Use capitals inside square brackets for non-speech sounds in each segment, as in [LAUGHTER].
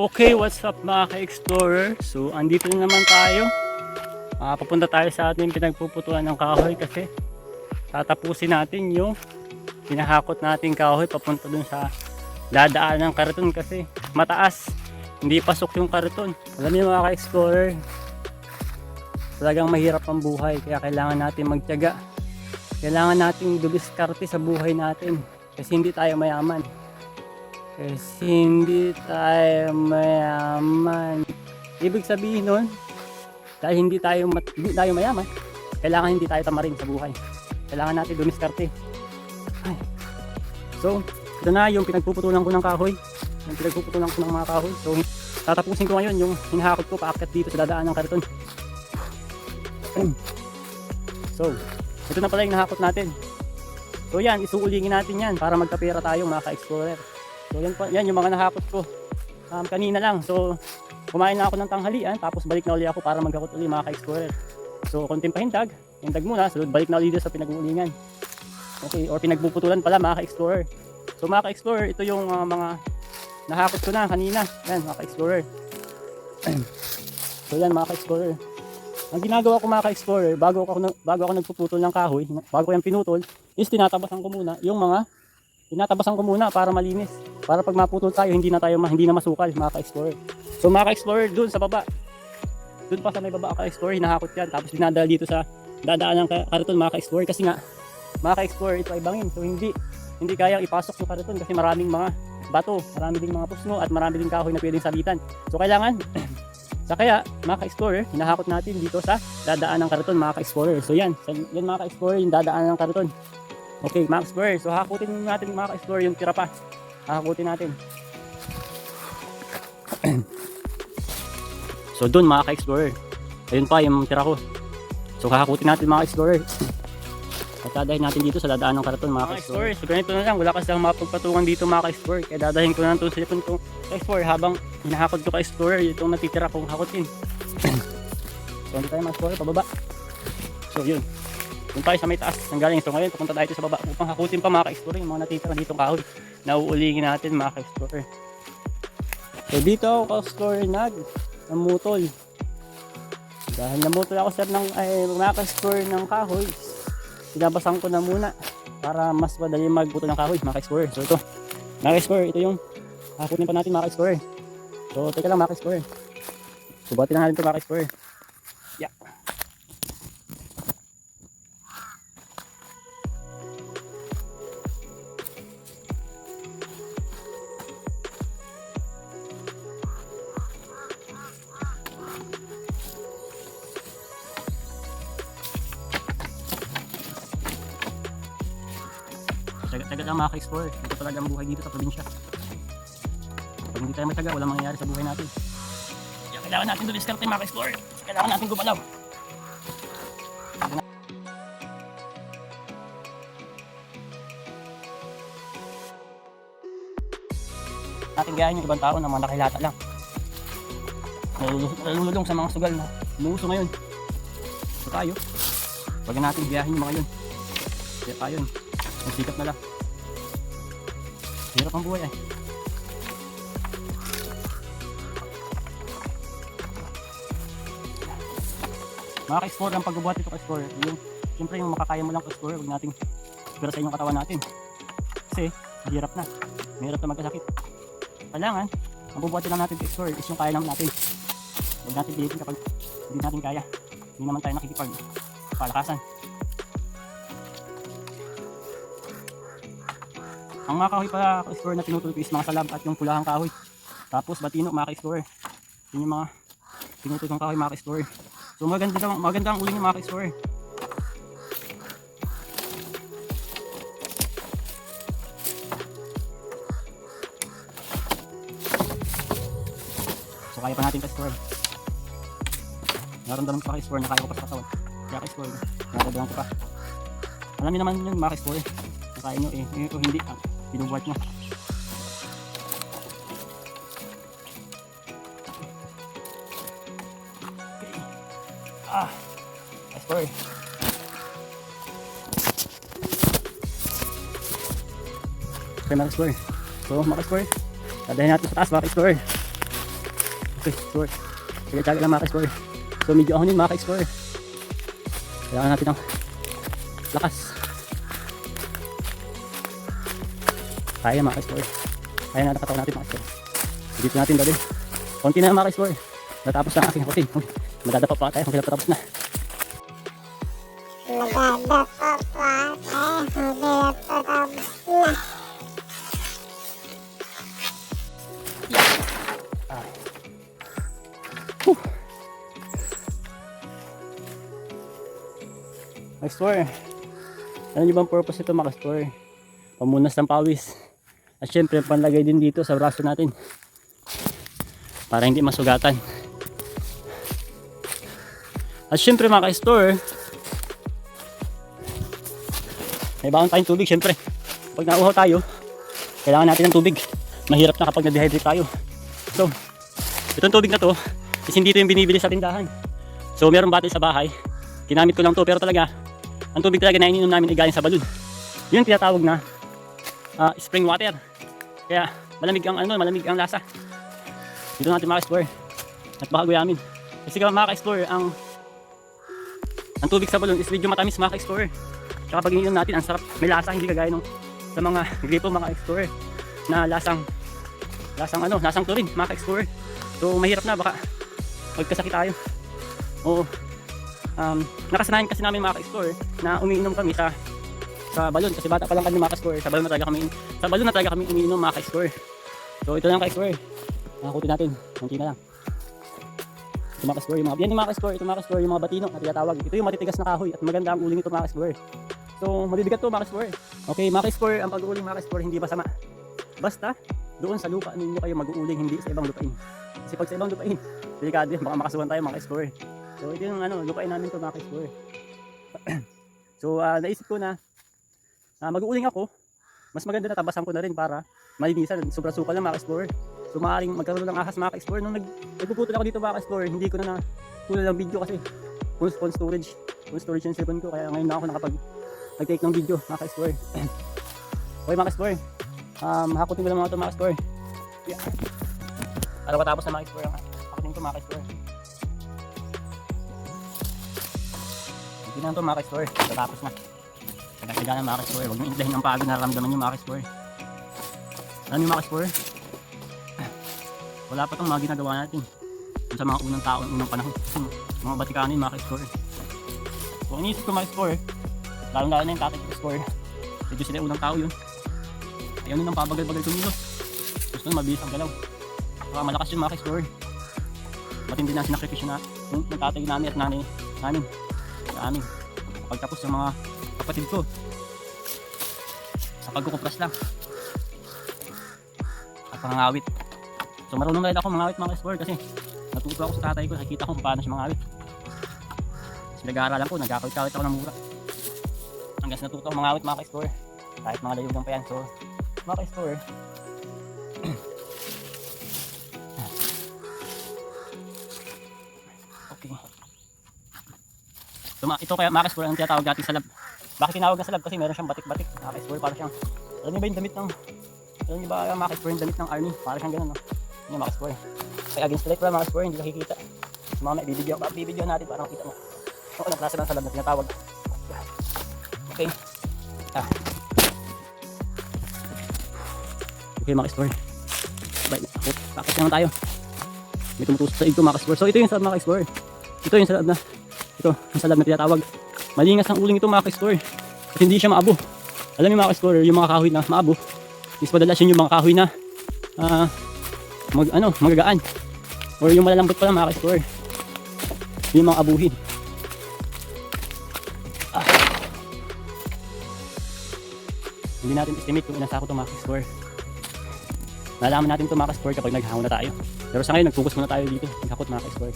Okay, what's up mga ka-explorer? So, andito na naman tayo. Ah, papunta tayo sa ating pinagpuputuan ng kahoy kasi tatapusin natin yung pinahakot nating kahoy papunta dun sa dadaan ng kariton kasi mataas. Hindi pasok yung kariton. Alam niyo mga ka-explorer, talagang mahirap ang buhay kaya kailangan natin magtiyaga. Kailangan nating dumiskarte sa buhay natin kasi hindi tayo mayaman. Kasi hindi tayo mayaman. Ibig sabihin nun, dahil hindi tayo, mat- hindi tayo mayaman, kailangan hindi tayo tamarin sa buhay. Kailangan natin dumiskarte. Ay. So, ito na yung pinagpuputulan ko ng kahoy. Yung pinagpuputulan ko ng mga kahoy. So, tatapusin ko ngayon yung hinahakot ko paakyat dito sa dadaan ng kariton. so, ito na pala yung nahakot natin. So yan, isuulingin natin yan para magkapera tayo mga ka-explorer. So yan, pa, yan yung mga nahakot ko. Um, kanina lang. So kumain na ako ng tanghalian tapos balik na uli ako para maghakot uli mga ka-explorer. So konting pahindag, hindag muna, so balik na uli sa pinag-uulingan. Okay, or pinagpuputulan pala mga ka-explorer. So mga ka-explorer, ito yung uh, mga nahakot ko na kanina. Yan mga ka-explorer. [CLEARS THROAT] so yan mga ka-explorer. Ang ginagawa ko mga ka-explorer, bago ako, bago ako nagpuputol ng kahoy, bago ko yung pinutol, is tinatabasan ko muna yung mga tinatabasan ko muna para malinis. Para pag maputol tayo, hindi na tayo hindi na masukal mga ka-explorer. So mga ka-explorer, dun sa baba. Dun pa sa may baba ka-explorer, hinahakot yan. Tapos dinadala dito sa dadaan ng ka- kariton mga ka-explorer. Kasi nga, mga ka-explorer, ito ay bangin. So hindi, hindi kaya ipasok yung kariton kasi maraming mga bato, marami ding mga pusno at marami ding kahoy na pwedeng sabitan. So kailangan, [CLEARS THROAT] sa kaya, mga ka-explorer, hinahakot natin dito sa dadaan ng kariton mga ka-explorer. So yan, sa, yan mga ka-explorer, yung dadaan ng kariton. Okay, mga explorer. So hakutin natin mga explorer yung tira pa. Hakutin natin. [CLEARS THROAT] so doon mga ka-explorer. Ayun pa yung tira ko. So hakutin natin mga explorer. At dadahin natin dito sa dadaan ng karaton mga ka-explorer. So ganito na lang. Wala kasi ang mapagpatungan dito mga ka-explorer. Kaya dadahin ko na ito sa ipon ko. Explorer habang hinahakot ko ka-explorer. Itong natitira kong hakutin. [CLEARS THROAT] so hindi tayo mga explorer. Pababa. So yun. Doon tayo sa may taas ng galing. So ngayon, pupunta tayo sa baba upang hakutin pa mga ka-explorer yung mga natitira dito kahoy. Nauulingin natin mga ka-explorer. So dito ako ka-explorer nag namutol. Dahil namutol ako sir ng ay, mga ka-explorer ng kahoy. Pinabasan ko na muna para mas madali magbuto ng kahoy mga ka-explorer. So ito, mga ka-explorer, ito yung hakutin pa natin mga ka-explorer. So teka lang mga ka-explorer. Subatin na natin ito mga ka-explorer. Tagat-tagat lang mga ka-explorer. Ito talaga ang buhay dito sa probinsya. Pag hindi tayo matyaga, walang mangyayari sa buhay natin. Kaya kailangan natin dumiskarte mga ka-explorer. Kailangan natin gumalaw. natin gayahin yung ibang tao na mga nakahilata lang. Nalululong sa mga sugal na umuuso ngayon. So tayo, wag na natin gayahin yung mga yun. Kaya tayo, magsikap na lang. Hirap ang buhay eh. Mga ka-explore, ang pagbubuhat ito ka-explore, yung, siyempre yung makakaya mo lang ka-explore, huwag nating siguro sa inyong katawan natin. Kasi, mahirap na. Mahirap na magkasakit. Kailangan, ang bubuhatin lang natin ka-explore is yung kaya lang natin. Huwag natin pilitin kapag hindi natin kaya. Hindi naman tayo nakikipag palakasan. Ang mga kahoy pa ka-explorer na tinutulog is mga salab at yung pulahang kahoy. Tapos batino mga ka-explorer. Yun yung mga tinutulog ng kahoy mga ka-explorer. So maganda, maganda ang uling ng mga ka-explorer. So kaya pa natin ka-explorer. Naramdaman ko pa ka-explorer na kaya ko pa sa katawan. Kaya ka-explorer, naramdaman ko pa. Alam niyo naman yun mga ka-explorer. Kung kaya nyo eh, eh kung hindi, ah, binubuhat. Okay. Ah, explorer. Okay mga explorer. So mga explorer, dadahin natin sa taas mga explorer. Okay, explore. Sige, tsaga lang mga ka-explore. So medyo ako din mga ka-explore. Kailangan natin ng lakas. Kaya mga ka-explore. Kaya na nakatawan natin mga ka-explore. Dito natin dali. Konti na mga ka-explore. Natapos na ang aking routine. Uy, Madadapa pa tayo kung kailan patapos na. Maganda pa pa eh, hindi patapos na. Mag-store. Ano yung bang purpose ito mag-store? Pamunas ng pawis. At syempre, panlagay din dito sa braso natin. Para hindi masugatan. At syempre mga ka-store, may baon tayong tubig syempre. Pag nauhaw tayo, kailangan natin ng tubig. Mahirap na kapag na-dehydrate tayo. So, itong tubig na to, is hindi ito yung binibili sa tindahan. So, meron bottle sa bahay. Ginamit ko lang to pero talaga, ang tubig talaga na ininom namin ay galing sa balon. Yun tinatawag na ah, spring water. Kaya malamig ang ano, malamig ang lasa. Dito natin maka-explore. At baka guyamin. Kasi kaya maka-explore ang ang tubig sa balon is medyo matamis maka-explore. Tsaka pag ininom natin, ang sarap. May lasa, hindi kagaya nung sa mga gripo mga explorer na lasang lasang ano, lasang chlorine, mga explorer. So mahirap na baka magkasakit tayo. Oo. Um, nakasanayan kasi namin mga explorer na umiinom kami sa sa balon kasi bata pa lang kami explorer sa balon na talaga kami sa balon na talaga kami umiinom explorer. So ito lang ka-explorer. Nakakutin natin. Kunti na lang. Ito explorer, yung mga, yan yung explorer, ito explorer, yung mga batino na tinatawag. Ito yung matitigas na kahoy at maganda ang uling nito mga explorer. So, mabibigat to explorer. Okay, explorer, ang pag-uuling explorer hindi masama. Basta, doon sa lupa ninyo kayo mag-uuling, hindi sa ibang lupain. Kasi pag sa ibang lupain, delikado yan, baka makasuhan tayo explorer. So, ito yung ano, lupain namin to explorer. [CLEARS THROAT] so, ah, naisip ko na, ah, mag-uuling ako, mas maganda na tabasan ko na rin para malinisan, sobrang sukal ng mga explorer. So, maaaring magkaroon ng ahas mga explorer. Nung nag, nagpuputol ako dito mga explorer, hindi ko na na tulad ng video kasi full phone storage. Full storage yung cellphone ko, kaya ngayon na ako nakapag nag-take ng video mga ka-explore. [CLEARS THROAT] okay mga ka-explore. Um, hakutin ko lang mga ito mga ka-explore. Yeah. Para matapos na mga ka-explore ang hakutin ko mga ka-explore. Hindi na ito mga ka-explore. Tatapos na. Nagkakaga na mga ka-explore. Huwag nyo intahin ang pagod na naramdaman nyo mga ka-explore. Alam nyo mga ka-explore? Wala pa itong mga ginagawa natin. Sa mga unang tao, unang panahon. [LAUGHS] Mga Batikanin mga ka-explore. So, ang inisip ko mga ka-explore, lalo lalo na yung tatay ko score medyo sila yung unang tao yun ayaw nung pabagal-bagal kumilos gusto nung mabilis ang galaw saka malakas yung mga score matindi na ang sinakripisyo na ng, ng tatay namin at nanay namin sa amin pagtapos ng mga kapatid ko. Sa pagkukupras lang at pangangawit so marunong rin ako mangawit mga score kasi natuto ako sa tatay ko nakikita ko paano siya mangawit Nag-aaralan ko, nagkakawit-kawit ako ng mura. Hanggang sa natuto ako mangawit mga ka-explore kahit mga layugang pa yan. So mga ka-explore so, ito kaya mga ka-explore ang tinatawag natin sa lab bakit tinawag na sa lab kasi meron siyang batik-batik mga ka-explore para siyang alam niyo ba yung damit ng alam niyo ba mga ka-explore yung damit ng army para siyang ganun no yun yung mga ka-explore kaya against light pala mga ka-explore hindi nakikita so mamaya bibidyo, bibidyo natin para makita mo kung anong klase ng sa lab na tinatawag Okay. Ah. Okay mga explore. Bye. Bakit naman tayo? May tumutusok sa ito mga explore. So ito yung sa mga explore. Ito yung sa lab na. Ito, yung sa lab na tinatawag. Malingas ang uling ito mga explore. At hindi siya maabo. Alam niyo mga explorer, yung mga kahoy na maabo. Is madalas yun yung mga kahoy na ah mag, ano, magagaan. Or yung malalambot pa lang mga explorer. Yung mga abuhin. hindi natin estimate kung ilang sako ito makaka-score. Nalaman natin ito makaka-score kapag naghangon na tayo. Pero sa ngayon, nag-focus muna tayo dito. Naghakot makaka-score.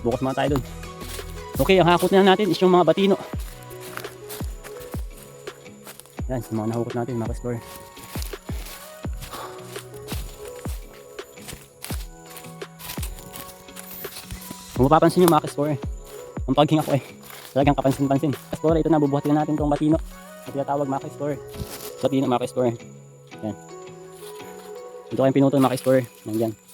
Focus muna tayo dun. Okay, ang hakot na natin is yung mga batino. Yan, yung mga nahukot natin, makaka-score. Kung mapapansin nyo makaka-score, ang paghinga ko eh, talagang kapansin-pansin. Score, ito na, bubuhatin na natin itong batino. Na tinatawag makaka-score. Batino makaka-score. Yan. Ito kayong pinutol makaka-score. Nandyan.